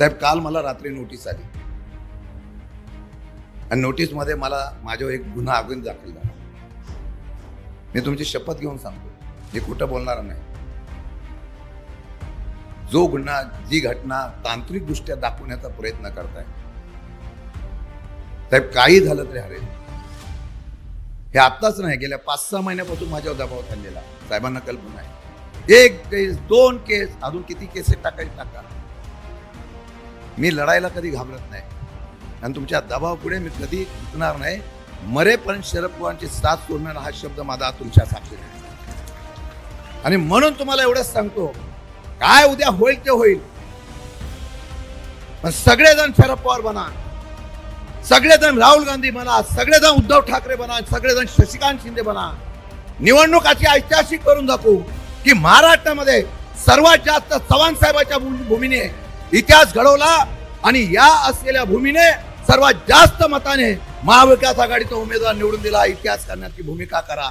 साहेब काल मला रात्री नोटीस आली. आणि नोटीसमध्ये मला माझ्यावर एक गुन्हा अगोदर दाखल झाला. मी तुमची शपथ घेऊन सांगतो. हे खोटं बोलणार नाही. जो गुन्हा जी घटना तांत्रिकदृष्ट्या दाखवण्याचा प्रयत्न करताय साहेब काही झालं तरी हरेल. हे आत्ताच नाही गेल्या पाच सहा महिन्यापासून माझ्यावर दबाव चाललेला. साहेबांना कल्पना आहे. एक केस दोन केस अजून किती केसेस टाकायचे टाका. मी लढायला कधी घाबरत नाही. आणि तुमच्या दबावापुढे मी कधी झुकणार नाही. मरेपर्यंत शरद पवारांची साथ सोडणार हा शब्द माझा तुमच्या साक्षी आहे. आणि म्हणून तुम्हाला एवढंच सांगतो काय उद्या होईल ते होईल. पण सगळेजण शरद पवार बना. सगळेजण राहुल गांधी बना. सगळेजण उद्धव ठाकरे बना. सगळेजण शशिकांत शिंदे बना. निवडणुकाची ऐतिहासिक करून दाखवू की महाराष्ट्रामध्ये सर्वात जास्त चव्हाण साहेबाच्या भूमीने इतिहास घडवला आणि या असलेल्या भूमीने सर्वात जास्त मताने महाविकास आघाडीचा उमेदवार निवडून दिला. इतिहास करण्याची भूमिका करा.